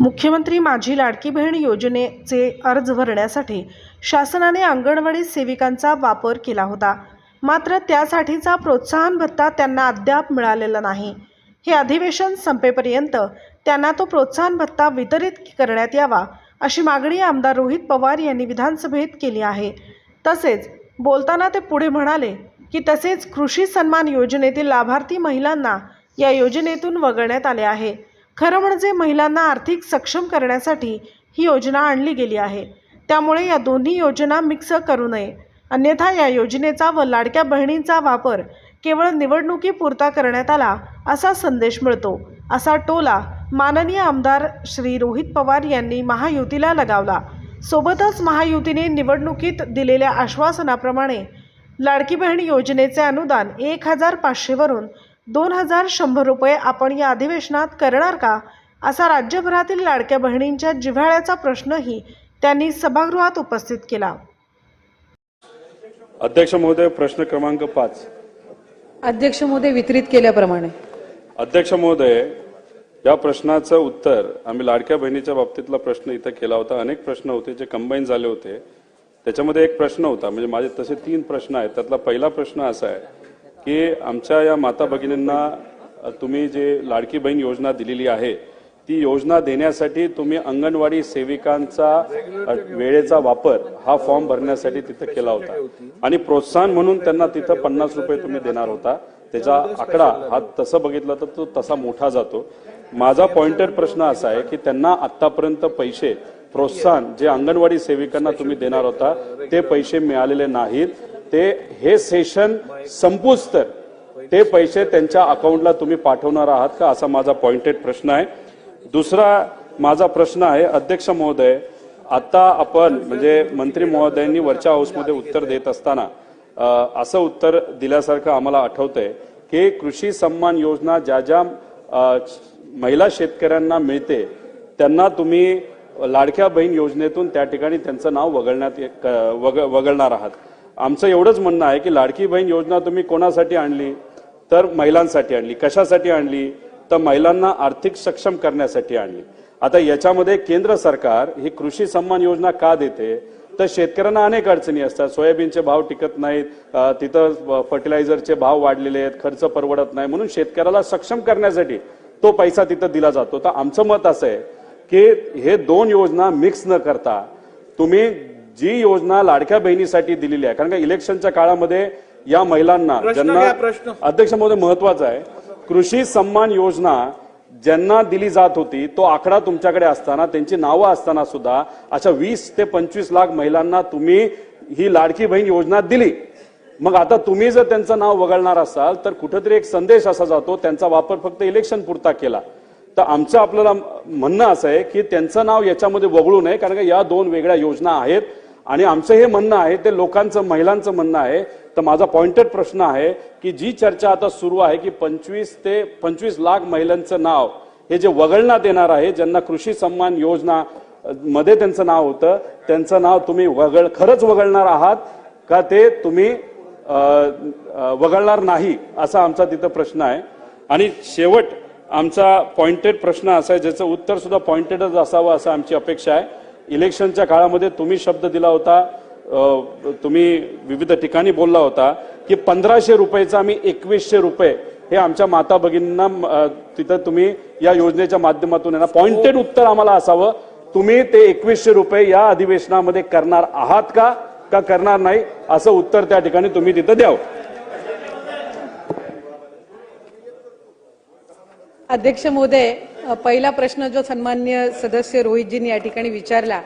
मुख्यमंत्री माझी लाडकी बहीण योजनेचे अर्ज भरण्यासाठी शासनाने अंगणवाडी सेविकांचा वापर केला होता. मात्र त्यासाठीचा प्रोत्साहन भत्ता त्यांना अद्याप मिळालेला नाही. हे अधिवेशन संपेपर्यंत त्यांना तो प्रोत्साहन भत्ता वितरित करण्यात यावा अशी मागणी आमदार रोहित पवार यांनी विधानसभेत केली आहे. तसेच बोलताना ते पुढे म्हणाले की तसेच कृषी सन्मान योजनेतील लाभार्थी महिलांना या योजनेतून वगळण्यात आले आहे. खरं म्हणजे महिलांना आर्थिक सक्षम करण्यासाठी ही योजना आणली गेली आहे. त्यामुळे या दोन्ही योजना मिक्स करू नये. अन्यथा या योजनेचा व लाडक्या बहिणींचा वापर केवळ निवडणुकीपुरता करण्यात आला असा संदेश मिळतो. असा टोला माननीय आमदार श्री रोहित पवार यांनी महायुतीला लगावला. सोबतच महायुतीने निवडणुकीत दिलेल्या आश्वासनाप्रमाणे लाडकी बहीण योजनेचे अनुदान एक हजार पाचशेवरून दोन हजार शंभर रुपये आपण या अधिवेशनात करणार का? असा राज्यभरातील लाडक्या बहिणींच्या जिव्हाळ्याचा प्रश्नही त्यांनी सभागृहात उपस्थित केला. अध्यक्ष महोदय प्रश्न क्रमांक पाच. अध्यक्ष महोदय वितरित केल्याप्रमाणे. अध्यक्ष महोदय या प्रश्नाचं उत्तर आम्ही लाडक्या बहिणीच्या बाबतीतला प्रश्न इथं केला होता. अनेक प्रश्न होते जे कंबाईन झाले होते. त्याच्यामध्ये एक प्रश्न होता म्हणजे माझे तसे तीन प्रश्न आहेत. त्यातला पहिला प्रश्न असा आहे की आमच्या या माता भगिनींना तुम्ही जे लाडकी बहीण योजना दिलेली आहे ती योजना देण्यासाठी तुम्ही अंगणवाडी सेविकांचा वेळेचा वापर हा फॉर्म भरण्यासाठी तिथं केला होता. आणि प्रोत्साहन म्हणून त्यांना तिथं पन्नास रुपये तुम्ही देणार होता. त्याचा आकडा हा तसं बघितला तर तो तसा मोठा जातो. माझा पॉइंटेड प्रश्न असा आहे की त्यांना आतापर्यंत पैसे प्रोत्साहन जे अंगणवाडी सेविकांना तुम्ही देणार होता ते पैसे मिळालेले नाहीत. ते हे सेशन संपूच तर. ते पैसे त्यांच्या अकाउंटला तुम्ही पाठवणार आहात का? असा माझा पॉइंटेड प्रश्न आहे. दुसरा माझा प्रश्न आहे अध्यक्ष महोदय आता आपण म्हणजे मंत्री महोदयांनी वरच्या हाऊसमध्ये उत्तर देत असताना असं उत्तर दिल्यासारखं आम्हाला आठवतंय की कृषी सन्मान योजना ज्या ज्या महिला शेतकऱ्यांना मिळते त्यांना तुम्ही लाडक्या बहीण योजनेतून त्या ठिकाणी त्यांचं नाव वगळण्यात वग- वगळणार आहात. आमचं एवढंच म्हणणं आहे की लाडकी बहीण योजना तुम्ही कोणासाठी आणली? तर महिलांसाठी आणली. कशासाठी आणली? तर महिलांना आर्थिक सक्षम करण्यासाठी आणली. आता याच्यामध्ये केंद्र सरकार ही कृषी सन्मान योजना का देते? तर शेतकऱ्यांना अनेक अडचणी असतात. सोयाबीनचे भाव टिकत नाहीत. तिथं फर्टिलायझरचे भाव वाढलेले आहेत. खर्च परवडत नाही. म्हणून शेतकऱ्याला सक्षम करण्यासाठी तो पैसा तिथं दिला जातो. तर आमचं मत असं आहे की हे दोन योजना मिक्स न करता तुम्ही जी योजना लाडक्या बहिणीसाठी दिलेली आहे. कारण का इलेक्शनच्या काळामध्ये या महिलांना ज्यांना अध्यक्ष महोदय महत्त्वाचा आहे. कृषी सन्मान योजना ज्यांना दिली जात होती तो आकडा तुमच्याकडे असताना त्यांची नावं असताना सुद्धा अशा वीस ते पंचवीस लाख महिलांना तुम्ही ही लाडकी बहीण योजना दिली. मग आता तुम्ही जर त्यांचं नाव वगळणार असाल तर कुठेतरी एक संदेश असा जातो त्यांचा वापर फक्त इलेक्शन पुरता केला. तर आमचं आपल्याला म्हणणं असं आहे की त्यांचं नाव याच्यामध्ये वगळू नये कारण का या दोन वेगळ्या योजना आहेत. आणि आमचं हे म्हणणं आहे ते लोकांचं महिलांचं म्हणणं आहे. तर माझा पॉइंटेड प्रश्न आहे की जी चर्चा आता सुरू आहे की पंचवीस ते पंचवीस लाख महिलांचं नाव हे जे वगळण्यात येणार आहे ज्यांना कृषी सन्मान योजना मध्ये त्यांचं नाव होतं त्यांचं नाव तुम्ही वगळ खरंच वगळणार आहात का ते तुम्ही वगळणार नाही असा आमचा तिथं प्रश्न आहे. आणि शेवट आमचा पॉइंटेड प्रश्न असा आहे ज्याचं उत्तर सुद्धा पॉइंटेडच असावं असं आमची अपेक्षा आहे. इलेक्शनच्या काळामध्ये तुम्ही शब्द दिला होता तुम्ही विविध ठिकाणी बोलला होता की पंधराशे रुपयेचा आम्ही एकवीसशे रुपये हे आमच्या माता भगिनींना तिथं तुम्ही या योजनेच्या माध्यमातून येणार. पॉइंटेड उत्तर आम्हाला असावं. तुम्ही ते एकवीसशे रुपये या अधिवेशनामध्ये करणार आहात का का करणार नाही असं उत्तर त्या ठिकाणी तुम्ही तिथं द्यावं. अध्यक्ष महोदय पहिला प्रश्न जो सन्मान्य सदस्य रोहितजींनी या ठिकाणी विचारला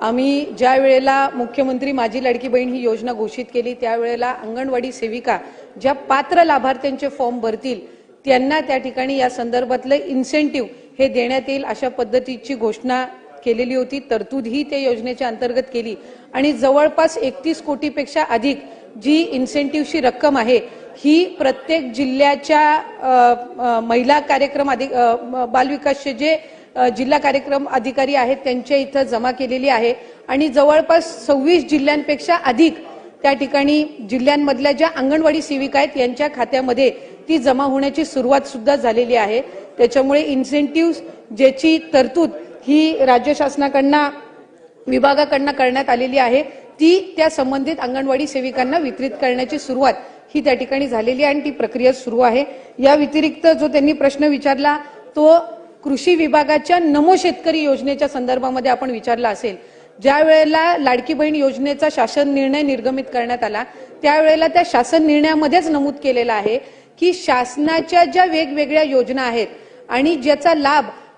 आम्ही ज्या वेळेला मुख्यमंत्री माझी लाडकी बहीण ही योजना घोषित केली त्यावेळेला अंगणवाडी सेविका ज्या पात्र लाभार्थ्यांचे फॉर्म भरतील त्यांना त्या ठिकाणी या संदर्भातलं इन्सेंटिव्ह हे देण्यात येईल अशा पद्धतीची घोषणा केलेली होती तरतूद ही त्या योजनेच्या अंतर्गत केली. आणि जवळपास एकतीस कोटीपेक्षा अधिक जी इन्सेंटिव्हची रक्कम आहे ही प्रत्येक जिल्ह्याच्या महिला कार्यक्रम अधिक बालविकासचे जे जिल्हा कार्यक्रम अधिकारी आहेत त्यांच्या इथं जमा केलेली आहे. आणि जवळपास सव्वीस जिल्ह्यांपेक्षा अधिक त्या ठिकाणी जिल्ह्यांमधल्या ज्या अंगणवाडी सेविका आहेत यांच्या खात्यामध्ये ती जमा होण्याची सुरुवात सुद्धा झालेली आहे. त्याच्यामुळे इन्सेंटिव्ह ज्याची तरतूद ही राज्य शासनाकडनं विभागाकडनं करण्यात आलेली आहे. ती त्या संबंधित अंगणवाडी सेविकांना वितरित करण्याची सुरुवात ही त्या ठिकाणी झालेली आहे आणि ती प्रक्रिया सुरू आहे. या व्यतिरिक्त जो त्यांनी प्रश्न विचारला तो कृषी विभागाच्या नमो शेतकरी योजनेच्या संदर्भामध्ये आपण विचारला असेल. ज्या वेळेला लाडकी बहीण योजनेचा शासन निर्णय निर्गमित करण्यात आला त्यावेळेला त्या शासन निर्णयामध्येच नमूद केलेलं आहे की शासनाच्या ज्या वेगवेगळ्या योजना आहेत आणि ज्याचा लाभ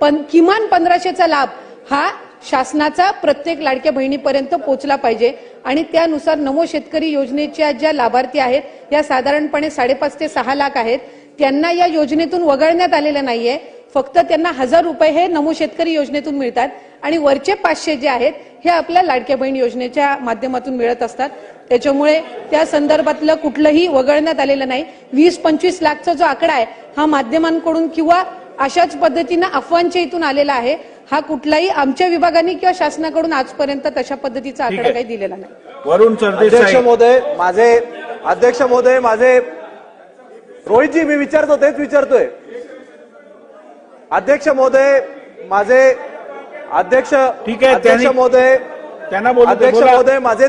पण किमान पंधराशेचा लाभ हा शासनाचा प्रत्येक लाडक्या बहिणीपर्यंत पोहोचला पाहिजे. आणि त्यानुसार नमो शेतकरी योजनेच्या ज्या लाभार्थी आहेत या साधारणपणे साडेपाच ते सहा लाख आहेत त्यांना या योजनेतून वगळण्यात आलेलं नाहीये. फक्त त्यांना हजार रुपये हे नमो शेतकरी योजनेतून मिळतात. आणि वरचे पाचशे जे आहेत हे आपल्या लाडक्या बहीण योजनेच्या माध्यमातून मिळत असतात. त्याच्यामुळे त्या संदर्भातलं कुठलंही वगळण्यात आलेलं नाही. वीस पंचवीस लाखचा जो आकडा आहे हा माध्यमांकडून किंवा अशाच पद्धतीनं अफवांच्या इथून आलेला आहे. हा कुठलाही आमच्या विभागाने किंवा शासनाकडून आजपर्यंत तशा पद्धतीचा आकडा काही दिलेला नाही. वरुण अध्यक्ष महोदय माझे अध्यक्ष महोदय माझे रोहितजी मी विचारतो तेच विचारतोय. अध्यक्ष महोदय माझे अध्यक्ष ठीक आहे, अध्यक्ष महोदय त्यांना अध्यक्ष. महोदय माझे